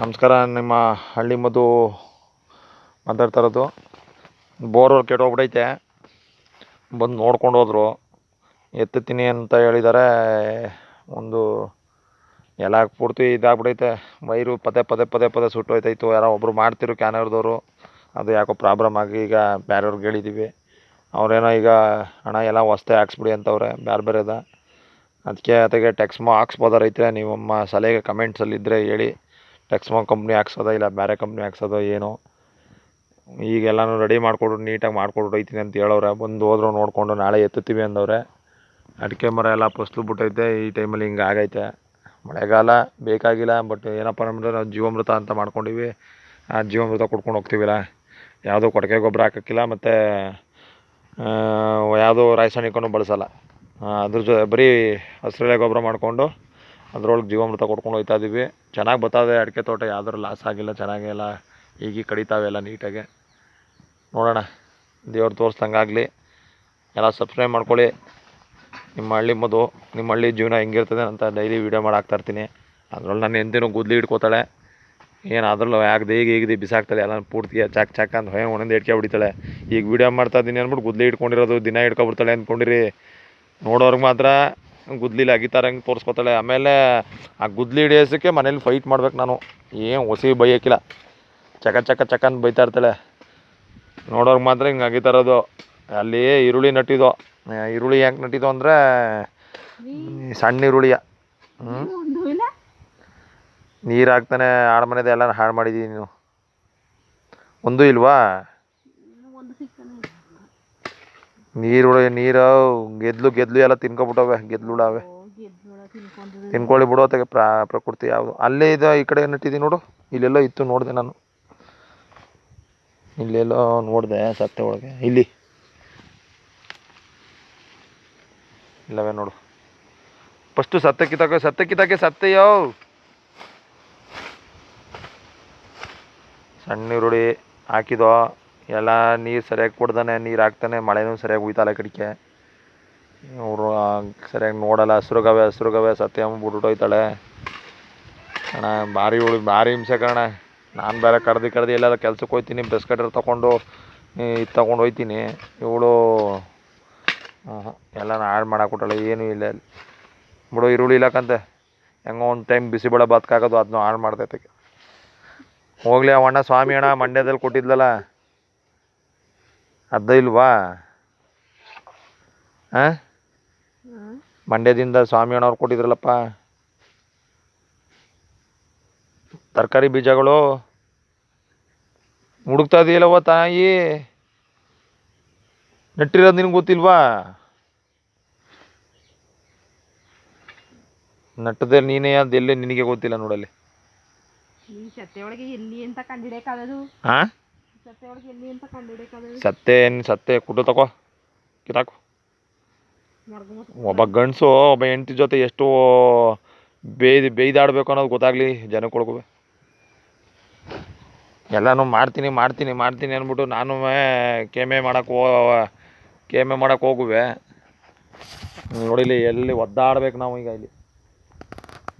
ನಮಸ್ಕಾರ, ನಿಮ್ಮ ಹಳ್ಳಿ ಮಧು ಮಾತಾಡ್ತಾ ಇರೋದು ಬೋರ್ವೆಲ್ ಕೆಟ್ಟೋಗ್ಬಿಟ್ಟೈತೆ ಬಂದು ನೋಡ್ಕೊಂಡು ಹೋದ್ರು. ಎತ್ತುತ್ತೀನಿ ಅಂತ ಹೇಳಿದ್ದಾರೆ ಒಂದು ಎಲ್ಲ ಪೂರ್ತಿ ಇದಾಗ್ಬಿಟ್ಟೈತೆ ವೈರು ಪದೇ ಪದೇ ಪದೇ ಪದೇ ಸುಟ್ಟೋಯ್ತಾಯಿತ್ತು ಯಾರೋ ಒಬ್ಬರು ಮಾಡ್ತಿರು ಕ್ಯಾನರ್ದವರು. ಅದು ಯಾಕೋ ಪ್ರಾಬ್ಲಮ್ ಆಗಿ ಈಗ ಬೇರೆಯವ್ರಿಗೆ ಹೇಳಿದ್ದೀವಿ ಅವರೇನೋ ಈಗ ಹಣ ಎಲ್ಲ ಹೊಸ್ತೆ ಹಾಕ್ಸ್ಬಿಡಿ ಅಂತವ್ರೆ ಬೇರೆ ಬೇರೆದ ಅದಕ್ಕೆ ಅದಕ್ಕೆ ಟೆಕ್ಸ್ಮೋ ಹಾಕ್ಸ್ಬೋದಾ ರೈತರೆ ನಿಮ್ಮ ಸಲಹೆ ಕಮೆಂಟ್ಸಲ್ಲಿದ್ದರೆ ಹೇಳಿ. ಟೆಕ್ಸ್ಮೋ ಕಂಪ್ನಿ ಹಾಕ್ಸೋದೋ ಇಲ್ಲ ಬೇರೆ ಕಂಪ್ನಿ ಹಾಕ್ಸೋದೋ ಏನೋ ಈಗ ಎಲ್ಲನೂ ರೆಡಿ ಮಾಡಿಕೊಡು ನೀಟಾಗಿ ಮಾಡಿಕೊಡು ಐತಿನಿ ಅಂತ ಹೇಳವ್ರೆ. ಬಂದು ಹೋದ್ರು ನೋಡಿಕೊಂಡು ನಾಳೆ ಎತ್ತುತ್ತೀವಿ ಅಂದವ್ರೆ. ಅಡಿಕೆ ಮರ ಎಲ್ಲ ಫಸ್ಲು ಬಿಟ್ಟೈತೆ, ಈ ಟೈಮಲ್ಲಿ ಹಿಂಗೆ ಆಗೈತೆ. ಮಳೆಗಾಲ ಬೇಕಾಗಿಲ್ಲ ಬಟ್ ಏನಪ್ಪ ಅಂದರೆ ನಾವು ಜೀವಾಮೃತ ಅಂತ ಮಾಡ್ಕೊಂಡಿವಿ. ಆ ಜೀವಾಮೃತ ಕುಡ್ಕೊಂಡು ಹೋಗ್ತೀವಿಲ್ಲ. ಯಾವುದೂ ಕೊಟ್ಟಿಗೆ ಗೊಬ್ಬರ ಹಾಕೋಕ್ಕಿಲ್ಲ, ಮತ್ತು ಯಾವುದೂ ರಾಸಾಯನಿಕನೂ ಬಳಸಲ್ಲ. ಅದ್ರ ಜೊ, ಬರೀ ಹಸಿರೆಲೆ ಗೊಬ್ಬರ ಮಾಡಿಕೊಂಡು ಅದ್ರೊಳಗೆ ಜೀವಾಮೃತ ಕೊಡ್ಕೊಂಡು ಹೋಗ್ತಾ ಇದ್ದೀವಿ ಚೆನ್ನಾಗಿ ಬರ್ತದೆ ಅಡಿಕೆ ತೋಟ, ಯಾವ್ದಾರು ಲಾಸ್ ಆಗಿಲ್ಲ, ಚೆನ್ನಾಗಿ ಎಲ್ಲ ಈಗ ಕಡಿತಾವೆ ಎಲ್ಲ ನೀಟಾಗೆ ನೋಡೋಣ. ದೇವ್ರು ತೋರಿಸ್ದಂಗೆ ಆಗಲಿ ಎಲ್ಲ ಸಬ್ಸ್ಕ್ರೈಬ್ ಮಾಡ್ಕೊಳ್ಳಿ. ನಿಮ್ಮ ಹಳ್ಳಿ ಮದು ನಿಮ್ಮ ಹಳ್ಳಿ ಜೀವನ ಹೆಂಗಿರ್ತದೆ ಅಂತ ಡೈಲಿ ವೀಡಿಯೋ ಮಾಡಾಕ್ತಾಯಿರ್ತೀನಿ ಅದ್ರಲ್ಲಿ ನನ್ನ ಎಂದಿನೂ ಗುದ್ಲಿ ಹಿಡ್ಕೋತಾಳೆ. ಏನು ಅದ್ರಲ್ಲೂ ಯಾಕೆ ಈಗ ಈಗದಿ ಬಿಸಾಕ್ತಾಳೆ. ಎಲ್ಲ ಪೂರ್ತಿ ಚಾಕ್ ಚಾಕ್ ಅಂತ ಹೊಯ್ ಒಂದೊಂದು ಹಿಡ್ಕೆ ಹೊಡಿತಾಳೆ. ಈಗ ವೀಡಿಯೋ ಮಾಡ್ತಾ ಇದ್ದೀನಿ ಅಂದ್ಬಿಟ್ಟು ಗುದ್ಲಿ ಹಿಡ್ಕೊಂಡಿರೋದು, ದಿನ ಹಿಡ್ಕೊಬಿಡ್ತಾಳೆ ಅಂದ್ಕೊಂಡಿರಿ. ನೋಡೋರ್ಗೆ ಮಾತ್ರ ಗುದ್ಲಿಲಿ ಅಗಿತಾರಂಗೆ ತೋರಿಸ್ಕೊತಾಳೆ? ಆಮೇಲೆ ಆ ಗುದ್ಲಿ ಹಿಡಿಯೋಸಕ್ಕೆ ಮನೇಲಿ ಫೈಟ್ ಮಾಡ್ಬೇಕು ನಾನು. ಏನು ಹೊಸಿ ಬೈಯೋಕ್ಕಿಲ್ಲ. ಚಕ ಚಕ ಚಕ ಅಂತ ಬೈತಾ ಇರ್ತಾಳೆ. ನೋಡೋರ್ಗೆ ಮಾತ್ರ ಹಿಂಗೆ ಅಗಿತಾ ಇರೋದು. ಅಲ್ಲಿ ಈರುಳ್ಳಿ ನಟ್ಟಿದ್ದು. ಆ, ಈರುಳ್ಳಿ ಹೆಂಗೆ ನಟ್ಟಿದ್ದು ಅಂದರೆ ಸಣ್ಣ ಈರುಳ್ಳಿಯ. ನೀರು ಹಾಕ್ತಾನೆ ಹಾಳು ಮನೆದು ಎಲ್ಲ ಹಾಳು ಮಾಡಿದ್ದೀನಿ ನೀನು. ಒಂದು ಇಲ್ವಾ? ನೀರು ನೀರು ಗೆದ್ಲು ಗೆದ್ಲು ಎಲ್ಲ ತಿನ್ಕೊಬಿಟ್ಟವೆ ಗೆದ್ಲು ಅವೆ ತಿನ್ಕೊಳ್ಳಿ ಬಿಡೋ ತೆಗೆ ಪ್ರಾ ಪ್ರಕೃತಿ ಯಾವುದು. ಅಲ್ಲೇ ಇದು ಈ ಕಡೆ ನೆಟ್ಟಿದ್ದೀನಿ ನೋಡು. ಇಲ್ಲೆಲ್ಲೋ ಇತ್ತು ನೋಡಿದೆ ನಾನು. ಇಲ್ಲೆಲ್ಲೋ ನೋಡಿದೆ ಸತ್ತೆ ಒಳಗೆ. ಇಲ್ಲಿ. ಇಲ್ಲವೇ ನೋಡು. ಫಸ್ಟು ಸತ್ತೆ ಕಿತ್ತಾಕ ಸತ್ತೆ ಕಿತ್ತಾಕೆ ಸತ್ತೆಯೋ ಸಣ್ಣ ಈರುಳ್ಳಿ ಹಾಕಿದೋ ಎಲ್ಲ ನೀರು ಸರಿಯಾಗಿ ಕೊಡ್ತಾನೆ ನೀರು ಹಾಕ್ತಾನೆ, ಮಳೆನೂ ಸರಿಯಾಗಿ ಹುಯ್ತಲ್ಲ ಕಡಿಕೆ. ಇವರು ಸರಿಯಾಗಿ ನೋಡಲ್ಲ ಹಸ್ರುಗವೆ ಹಸ್ರುಗವೆ ಸತ್ಯ ಬಿಟ್ಬಿಟ್ಟು ಹೋಯ್ತಾಳೆ. ಅಣ್ಣ, ಭಾರಿ ಉಳಿ, ಭಾರಿ ಹಿಂಸೆ ಕಣ ನಾನು ಬೇರೆ ಕರೆದು ಕರೆದು ಎಲ್ಲಾರ ಕೆಲ್ಸಕ್ಕೆ ಹೋಗ್ತೀನಿ ಬ್ರಷ್ ಕಟ್ಟರ್ ತೊಗೊಂಡು ಇದು ತೊಗೊಂಡು ಹೋಗ್ತೀನಿ ಇವಳು ಎಲ್ಲ ಹಾಳು ಮಾಡಾಕ್ಬಿಟ್ಟಳೆ ಏನೂ ಇಲ್ಲ ಅಲ್ಲಿ. ಬಿಡು, ಈರುಳ್ಳಿ ಇಲ್ಲಕ್ಕಂತೆ ಹೆಂಗೋ ಒಂದು ಟೈಮ್ ಬಿಸಿಬೇಳೆ ಬತ್ಕಾಕೋದು ಅದನ್ನ ಹಾಳು ಮಾಡ್ತೈತೆ ಹೋಗ್ಲಿ ಅವಣ್ಣ ಸ್ವಾಮಿ ಅಣ್ಣ, ಮಂಡ್ಯದಲ್ಲಿ ಕೊಟ್ಟಿದ್ಲಲ್ಲ. ಅದ ಇಲ್ವಾ? ಹಾಂ ಮಂಡ್ಯದಿಂದ ಸ್ವಾಮಿ ಅಣ್ಣವ್ರು ಕೊಟ್ಟಿದ್ರಲ್ಲಪ್ಪ. ತರಕಾರಿ ಬೀಜಗಳು. ಹುಡುಕ್ತಾ ಇದೆಯಲ್ಲವ ತಾಯಿ? ನೆಟ್ಟಿರೋದು ನಿನಗೆ ಗೊತ್ತಿಲ್ವಾ? ನಟ್ಟದೆ ನೀನೇ ಅದು ಎಲ್ಲಿ ನಿನಗೆ ಗೊತ್ತಿಲ್ಲ ನೋಡಲ್ಲಿ. ಈ ಎಲ್ಲಿ ಅಂತ ಕಂಡಿಡಿಯಕ್ಕಾಗದು. ಹಾಂ ಸತ್ತೆ ಏನು ಸತ್ತೆ ಕುಟು ತಗೋ ಕಿತಾಕು. ಒಬ್ಬ ಗಂಡಸು ಒಬ್ಬ ಹೆಂಡತಿ ಜೊತೆ ಎಷ್ಟು ಬೇಯ್ದು ಬೇಯ್ದಾಡಬೇಕು ಅನ್ನೋದು ಗೊತ್ತಾಗಲಿ ಜನಕ್ಕೆ ಎಲ್ಲನೂ ಮಾಡ್ತೀನಿ ಮಾಡ್ತೀನಿ ಮಾಡ್ತೀನಿ ಅಂದ್ಬಿಟ್ಟು ನಾನು ಕೇಮೆ ಮಾಡಕ್ಕೆ ಹೋ ಕೆಮೆ ಮಾಡಕ್ಕೆ ಹೋಗುವೆ. ನೋಡಿಲಿ ಎಲ್ಲಿ ಒದ್ದಾಡ್ಬೇಕು ನಾವು ಈಗ ಇಲ್ಲಿ.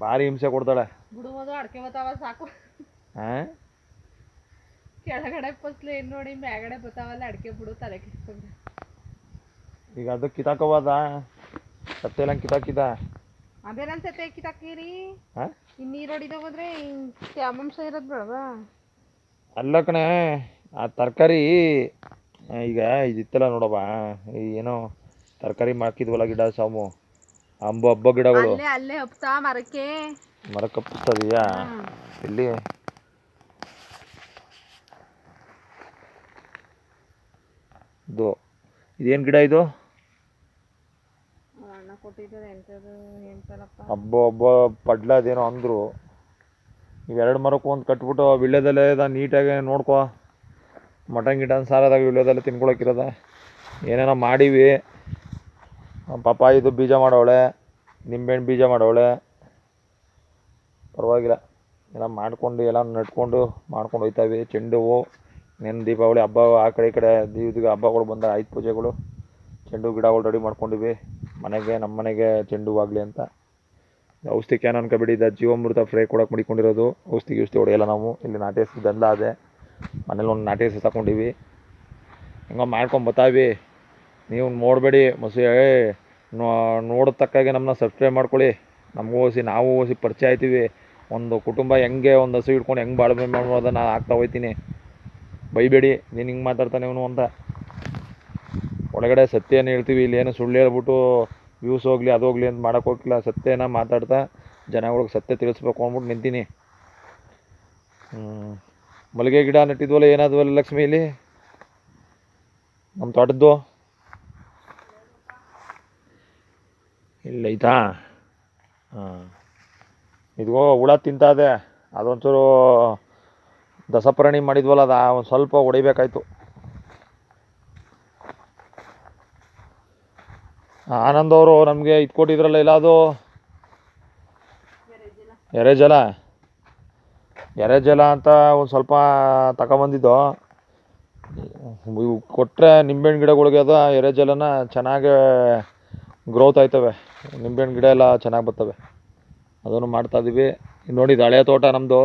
ಭಾರಿ ಹಿಂಸೆ ಕೊಡ್ತಾಳೆ. ಸಾಕು. ಹಾಂ? ಕೆಳಗಡೆ ಫಸ್ಲು ಏನ್ ನೋಡಿ ಮ್ಯಾಗಡೆ ಬರ್ತಾವಲ್ಲ ಅಡಿಕೆ ಬಿಡು ತಲೆ ಕೆಡ್ಸ್ಕೊಂಡ್ರೆ. ಈಗ ಅದು ಕಿತಾಕೋಬೋದ? ಸತ್ತೆ ಎಲ್ಲ ಕಿತಾಕಿದ? ಅದೇನನ್ ಸತ್ತೆ ಕಿತ್ತಾಕಿರಿ ಹಾಂ? ಇನ್ನು ನೀರು ಹೊಡಿದಾಗ ಹೋದ್ರೆ ತ್ಯಾಮಾಂಶ ಇರೋದು ಬೇಡವಾ? ಅಲ್ಲ ಕಣೆ ಆ ತರಕಾರಿ ಈಗ ಇದಿತ್ತಲ್ಲ ನೋಡವ ಏನೋ ತರಕಾರಿ ಹಾಕಿದ್ವಲ್ಲ ಗಿಡ ಸಾಮು ಅಂಬು ಹಬ್ಬ ಗಿಡಗಳು. ಅಲ್ಲೇ ಅಲ್ಲೇ ಹಪ್ತಾ ಮರಕ್ಕೆ? ಮರಕ್ಕೆ ಹಪ್ಪಿಸ್ತದೆಯಾ ಇಲ್ಲಿ ಇದು ಇದೇನು ಗಿಡ ಇದು? ಅಬ್ಬೋ ಅಬ್ಬೋ ಎಂಥದ್ದು ಎಂತಲ್ಲಪ್ಪ ಹಬ್ಬ ಹಬ್ಬ ಪಡ್ಲ ಅದೇನೋ ಅಂದರು. ಇವೆರಡು ಮರಕ್ಕೂ ಒಂದು ಕಟ್ಬಿಟ್ಟು ವಿಳ್ಯದಲ್ಲೇ ಅದ ನೀಟಾಗಿ ನೋಡ್ಕೊ. ಮಟನ್ ಗಿಟನ್ ಸಾರದಾಗ ವಿಳ್ಯದಲ್ಲೇ ತಿನ್ಕೊಳಕ್ಕಿರೋದ ಏನೇನೋ ಮಾಡೀವಿ. ಪಾಪ ಇದು ಬೀಜ ಮಾಡವಳೆ ನಿಂಬೆಹಣ್ಣು ಬೀಜ ಮಾಡವಳೆ. ಪರವಾಗಿಲ್ಲ. ಎಲ್ಲ ಮಾಡ್ಕೊಂಡು ಎಲ್ಲ ನಡ್ಕೊಂಡು ಮಾಡ್ಕೊಂಡು ಹೋಯ್ತಾವೆ ಚೆಂಡು ಹೂವು. ನೆನ್ ದೀಪಾವಳಿ ಹಬ್ಬ, ಆ ಕಡೆ ಈ ಕಡೆ ದೀವದಿಗೆ ಹಬ್ಬಗಳು ಬಂದಾಗ ಆಯುಧ ಪೂಜೆಗಳು. ಚೆಂಡು ಗಿಡಗಳು ರೆಡಿ ಮಾಡ್ಕೊಂಡಿವಿ. ಮನೆಗೆ, ನಮ್ಮ ಮನೆಗೆ ಚೆಂಡು ಆಗಲಿ ಅಂತ. ಔಷಧಿ ಕ್ಯಾನ್ ಅನ್ಕೊಬಿಡಿ, ಇದು ಜೀವಾಮೃತ ಫ್ರೈ ಕೊಡಕ್ಕೆ ಮಡಿಕೊಂಡಿರೋದು. ಔಷಧಿ ಹೊಡೆಯಲ್ಲ ನಾವು. ಇಲ್ಲಿ ನಾಟಿ ಹಸು ದಂದ ಅದೇ. ಮನೇಲಿ ಒಂದು ನಾಟಿ ಹಸು ತಗೊಂಡಿವಿ ಹಿಂಗೆ ಮಾಡ್ಕೊಂಡು ಬತ್ತಾವಿ. ನೀವು ನೋಡಬೇಡಿ, ಮಸಿ ನೋಡಿದ ತಕ್ಕಾಗೆ ನಮ್ಮನ್ನ ಸಬ್ಸ್ಕ್ರೈಬ್ ಮಾಡ್ಕೊಳ್ಳಿ. ನಮಗೂ ಓಸಿ, ನಾವು ಓಸಿ ಪರಿಚಯ ಆಯ್ತೀವಿ. ಒಂದು ಕುಟುಂಬ ಹೆಂಗೆ, ಒಂದು ಹಸು ಹಿಡ್ಕೊಂಡು ಹೆಂಗೆ ಬಾಳ್ವೆ ಮಾಡ್ಬೋದು ನಾನು ಆಗ್ತಾ ಹೋಯ್ತೀನಿ. ಬೈಬೇಡಿ, ನೀನು ಹಿಂಗೆ ಮಾತಾಡ್ತಾನೆ ಇವನು ಅಂತ. ಒಳಗಡೆ ಸತ್ಯನ ಹೇಳ್ತೀವಿ, ಇಲ್ಲಿ ಏನು ಸುಳ್ಳು ಹೇಳ್ಬಿಟ್ಟು ವ್ಯೂಸ್ ಹೋಗಲಿ, ಅದು ಹೋಗಲಿ ಅಂತ ಮಾಡೋಕೆ ಹೋಗಿಲ್ಲ ಸತ್ಯನ ಮಾತಾಡ್ತಾ ಜನಗಳಿಗೆ ಸತ್ಯ ತಿಳಿಸ್ಬೇಕು ಅಂದ್ಬಿಟ್ಟು ನಿಂತೀನಿ. ಮಲ್ಲಿಗೆ ಗಿಡ ನೆಟ್ಟಿದ್ವಲ್ಲ, ಏನಾದ್ವಲ್ಲ ಲಕ್ಷ್ಮಿ ಇಲ್ಲಿ? ನಮ್ಮ ತೋಟದ್ದು? ಇಲ್ಲೈತಾ? ಹಾಂ. ಇದು ಹುಳ ತಿಂತಾದೆ ಅದೊಂಚೂರು ದಸಪರಣಿ ಮಾಡಿದ್ವಲ್ಲ, ಅದು ಒಂದು ಸ್ವಲ್ಪ ಹೊಡಿಬೇಕಾಯ್ತು. ಆನಂದ್ ಅವರು ನಮಗೆ ಇದು ಕೊಟ್ಟಿದ್ರಲ್ಲ ಇಲ್ಲ ಅದು ಎರೆಜಲ. ಎರೆಜಲ ಅಂತ ಒಂದು ಸ್ವಲ್ಪ ತಗೊಂಬಂದಿದ್ದು. ಕೊಟ್ಟರೆ ನಿಂಬೆಹಣ್ಣು ಗಿಡಗಳಿಗೆ ಅದು, ಎರೆಜಲನ ಚೆನ್ನಾಗಿ ಗ್ರೋತ್ ಆಯ್ತವೆ. ನಿಂಬೆಹಣ್ಣು ಗಿಡ ಎಲ್ಲ ಚೆನ್ನಾಗಿ ಬರ್ತವೆ. ಅದನ್ನು ಮಾಡ್ತಾ ಇದೀವಿ. ನೋಡಿ ಇದು ಹಳೆ ತೋಟ ನಮ್ಮದು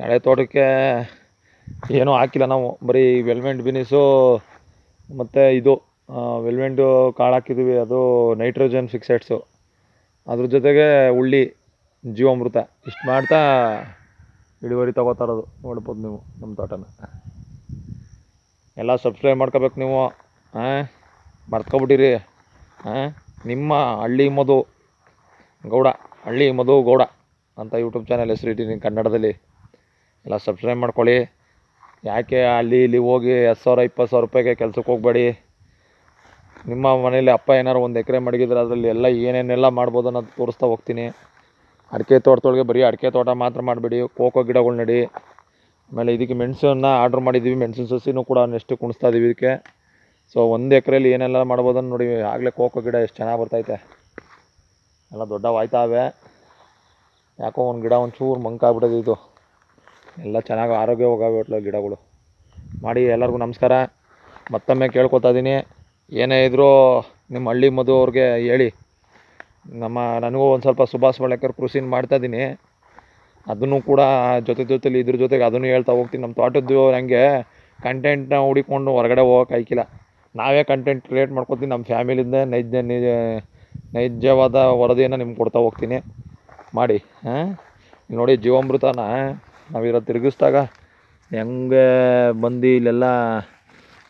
ಹಳೆ ತೋಟಕ್ಕೆ ಏನೂ ಹಾಕಿಲ್ಲ ನಾವು. ಬರೀ ವೆಲ್ವೆಂಟ್ ಬಿನಿಸು ಮತ್ತು ಇದು ವೆಲ್ವೆಂಟು ಕಾಳು ಹಾಕಿದ್ದೀವಿ. ಅದು ನೈಟ್ರೋಜನ್ ಫಿಕ್ಸೆಡ್ಸು ಅದ್ರ ಜೊತೆಗೆ ಉಳ್ಳಿ ಜೀವಾಮೃತ. ಇಷ್ಟು ಮಾಡ್ತಾ ಇಳುವರಿ ತೊಗೋತಾ ಇರೋದು. ನೋಡ್ಬೋದು ನೀವು ನಮ್ಮ ತೋಟನ. ಎಲ್ಲ ಸಬ್ಸ್ಕ್ರೈಬ್ ಮಾಡ್ಕೋಬೇಕು ನೀವು. ಹಾಂ ಮರ್ತ್ಕೊಬಿಟ್ಟಿರಿ. ಹಾಂ ನಿಮ್ಮ ಹಳ್ಳಿ ಮಧು ಗೌಡ, ಹಳ್ಳಿ ಮಧು ಗೌಡ ಅಂತ ಯೂಟ್ಯೂಬ್ ಚಾನಲ್ ಹೆಸರು ಇಟ್ಟಿದ್ದೀನಿ ಕನ್ನಡದಲ್ಲಿ. ಎಲ್ಲ ಸಬ್ಸ್ಕ್ರೈಬ್ ಮಾಡ್ಕೊಳ್ಳಿ. ಯಾಕೆ ಅಲ್ಲಿ ಇಲ್ಲಿ ಹೋಗಿ ಹತ್ತು ಸಾವಿರ, ಇಪ್ಪತ್ತು ಸಾವಿರ ರೂಪಾಯಿಗೆ ಕೆಲ್ಸಕ್ಕೆ ಹೋಗಬೇಡಿ. ನಿಮ್ಮ ಮನೇಲಿ ಅಪ್ಪ ಏನಾರು ಒಂದು ಎಕರೆ ಮಡಗಿದ್ರೆ ಅದರಲ್ಲಿ ಎಲ್ಲ ಏನೇನೆಲ್ಲ ಮಾಡ್ಬೋದು ಅನ್ನೋದು ತೋರಿಸ್ತಾ ಹೋಗ್ತೀನಿ. ಅಡಿಕೆ ತೋಟದೊಳಗೆ ಬರೀ ಅಡಿಕೆ ತೋಟ ಮಾತ್ರ ಮಾಡಬೇಡಿ, ಕೋಕೋ ಗಿಡಗಳು ನೆಡಿ. ಆಮೇಲೆ ಇದಕ್ಕೆ ಮೆಣಸನ್ನು ಆರ್ಡ್ರ್ ಮಾಡಿದ್ದೀವಿ ಮೆಣಸಿನ ಸಸಿನೂ ಕೂಡ ನೆಕ್ಸ್ಟ್ ಕುಣಿಸ್ತಾ ಇದ್ದೀವಿ ಇದಕ್ಕೆ. ಸೊ ಒಂದು ಎಕರೆಯಲ್ಲಿ ಏನೆಲ್ಲ ಮಾಡ್ಬೋದನ್ನು ನೋಡಿ, ಆಗಲೇ ಕೋಕೋ ಗಿಡ ಎಷ್ಟು ಚೆನ್ನಾಗಿ ಬರ್ತೈತೆ. ಎಲ್ಲ ದೊಡ್ಡವಾಯ್ತಾವೆ ಯಾಕೋ ಒಂದು ಗಿಡ ಒಂಚೂರು ಮಂಕಾಗ್ಬಿಟ್ಟಿದೆ ಇದು. ಎಲ್ಲ ಚೆನ್ನಾಗಿ ಆರೋಗ್ಯವಾಗವೆ ಗಿಡಗಳು. ಮಾಡಿ ಎಲ್ಲರಿಗೂ ನಮಸ್ಕಾರ. ಮತ್ತೊಮ್ಮೆ ಕೇಳ್ಕೊತಾ ಇದ್ದೀನಿ ಏನೇ ಇದ್ದರೂ ನಿಮ್ಮ ಹಳ್ಳಿ ಮಧು ಅವ್ರಿಗೆ ಹೇಳಿ. ನಮ್ಮ ನನಗೂ ಒಂದು ಸ್ವಲ್ಪ ಸುಭಾಷ್ ಬಳ್ಳೇಕರ್ ಕೃಷಿನ ಮಾಡ್ತಾ ಇದ್ದೀನಿ ಅದನ್ನು ಕೂಡ ಜೊತೆ ಜೊತೆಲಿ ಇದ್ರ ಜೊತೆಗೆ ಅದನ್ನು ಹೇಳ್ತಾ ಹೋಗ್ತೀನಿ. ನಮ್ಮ ತೋಟದ್ದು ನನಗೆ ಕಂಟೆಂಟ್ನ ಹುಡಿಕೊಂಡು ಹೊರಗಡೆ ಹೋಗೋಕೆ ಐಕಿಲ್ಲ ನಾವೇ ಕಂಟೆಂಟ್ ಕ್ರಿಯೇಟ್ ಮಾಡ್ಕೊತೀನಿ ನಮ್ಮ ಫ್ಯಾಮಿಲಿಂದ ನೈಜ ನಿಜ, ನೈಜವಾದ ವರದಿಯನ್ನು ನಿಮ್ಗೆ ಕೊಡ್ತಾ ಹೋಗ್ತೀನಿ. ಮಾಡಿ, ಹಾಂ? ನೋಡಿ, ಜೀವಾಮೃತನ ನಾವಿರೋ ತಿರುಗಿಸ್ದಾಗ ಹೆಂಗೆ ಬಂದು ಇಲ್ಲೆಲ್ಲ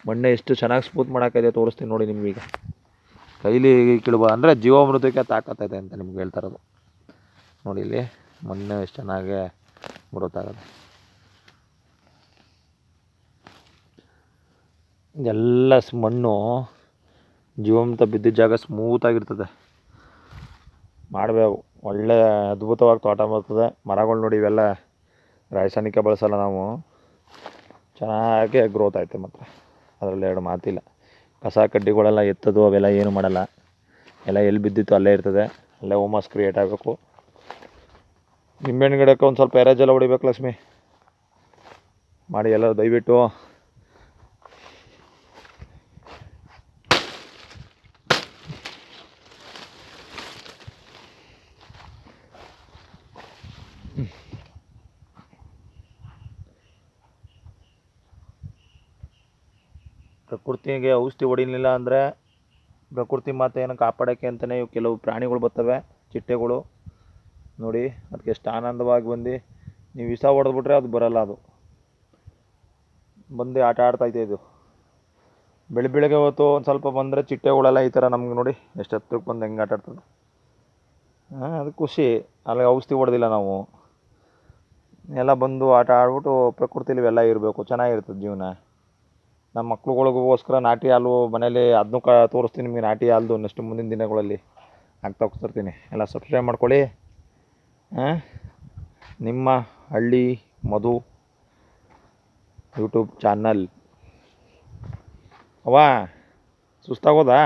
ಮಣ್ಣೆ ಎಷ್ಟು ಚೆನ್ನಾಗಿ ಸ್ಮೂತ್ ಮಾಡೋಕ್ಕಿದೆ ತೋರಿಸ್ತೀನಿ ನೋಡಿ ನಿಮಗೀಗ. ಕೈಲಿ ಕೀಳ್ಬ ಅಂದರೆ ಜೀವಾಮೃತಕ್ಕೆ ತಾಕತ್ತೈತೆ ಅಂತ ನಿಮ್ಗೆ ಹೇಳ್ತಾ ಇರೋದು. ನೋಡಿ ಇಲ್ಲಿ ಮಣ್ಣು ಎಷ್ಟು ಚೆನ್ನಾಗಿ ಬರುತ್ತಾಗತ್ತೆ ಎಲ್ಲ ಮಣ್ಣು ಜೀವಂತ ಬಿದ್ದಿದ್ದ ಜಾಗ ಸ್ಮೂತಾಗಿರ್ತದೆ ಮಾಡಬೇಕು. ಒಳ್ಳೆ ಅದ್ಭುತವಾಗಿ ತೋಟ ಬರ್ತದೆ. ಮರಗಳು ನೋಡಿ ಇವೆಲ್ಲ ರಾಸಾಯನಿಕ ಬಳಸಲ್ಲ ನಾವು. ಚೆನ್ನಾಗಿ ಗ್ರೋತ್ ಆಯ್ತು ಮಾತ್ರ. ಅದರಲ್ಲಿ ಎರಡು ಮಾತಿಲ್ಲ. ಕಸ ಕಡ್ಡಿಗಳೆಲ್ಲ ಎತ್ತದು, ಅವೆಲ್ಲ ಏನು ಮಾಡಲ್ಲ. ಎಲ್ಲ ಎಲ್ಲಿ ಬಿದ್ದಿತ್ತು ಅಲ್ಲೇ ಇರ್ತದೆ. ಅಲ್ಲೇ ಹೋಮಸ್ ಕ್ರಿಯೇಟ್ ಆಗಬೇಕು. ನಿಂಬೆಹಣ್ಣು ಗಿಡಕ್ಕೆ ಒಂದು ಸ್ವಲ್ಪ ಎರೇಜೆಲ್ಲ ಹೊಡಿಬೇಕು ಲಕ್ಷ್ಮಿ. ಮಾಡಿ ಎಲ್ಲರೂ ದಯವಿಟ್ಟು ಪ್ರಕೃತಿಗೆ ಔಷಧಿ ಹೊಡಿಲಿಲ್ಲ ಅಂದರೆ ಪ್ರಕೃತಿ ಮಾತೆಯನ್ನು ಕಾಪಾಡೋಕ್ಕೆ ಅಂತಲೇ ಇವು ಕೆಲವು ಪ್ರಾಣಿಗಳು ಬರ್ತವೆ, ಚಿಟ್ಟೆಗಳು. ನೋಡಿ, ಅದಕ್ಕೆ ಎಷ್ಟು ಆನಂದವಾಗಿ ಬಂದು ನೀವು ವಿಷ ಹೊಡೆದ್ಬಿಟ್ರೆ ಅದು ಬರಲ್ಲ ಅದು. ಬಂದು ಆಟ ಆಡ್ತೈತೆ ಇದು ಬೆಳಿ ಬೆಳಗ್ಗೆ ಹೊತ್ತು ಒಂದು ಸ್ವಲ್ಪ ಬಂದರೆ ಚಿಟ್ಟೆಗಳೆಲ್ಲ ಈ ಥರ ನಮ್ಗೆ ನೋಡಿ ಎಷ್ಟು ಹತ್ರಕ್ಕೆ ಬಂದು ಹೆಂಗೆ ಆಟ ಆಡ್ತದೆ ಹಾಂ, ಅದು ಖುಷಿ. ಅಲ್ಲಿಗೆ ಔಷಧಿ ಹೊಡೆದಿಲ್ಲ ನಾವು. ಎಲ್ಲ ಬಂದು ಆಟ ಆಡ್ಬಿಟ್ಟು ಪ್ರಕೃತಿಲಿ ಇವೆಲ್ಲ ಇರಬೇಕು. ಚೆನ್ನಾಗಿರ್ತದೆ ಜೀವನ. ನಮ್ಮ ಮಕ್ಳುಗಳಿಗೋಸ್ಕರ ನಾಟಿ ಹಾಲು ಮನೇಲಿ ಅದನ್ನೂ ಕ ತೋರಿಸ್ತೀನಿ ನಿಮಗೆ ನಾಟಿ ಹಾಲ್ದು ನೆಕ್ಸ್ಟ್ ಮುಂದಿನ ದಿನಗಳಲ್ಲಿ. ಹಾಕ್ತಾ ಹೋಗ್ತಿರ್ತೀನಿ ಎಲ್ಲ ಸಬ್ಸ್ಕ್ರೈಬ್ ಮಾಡ್ಕೊಳ್ಳಿ. ನಿಮ್ಮ ಹಳ್ಳಿ ಮಧು ಯೂಟ್ಯೂಬ್ ಚಾನಲ್ ಅವಾ ಸುಸ್ತಾಗೋದಾ?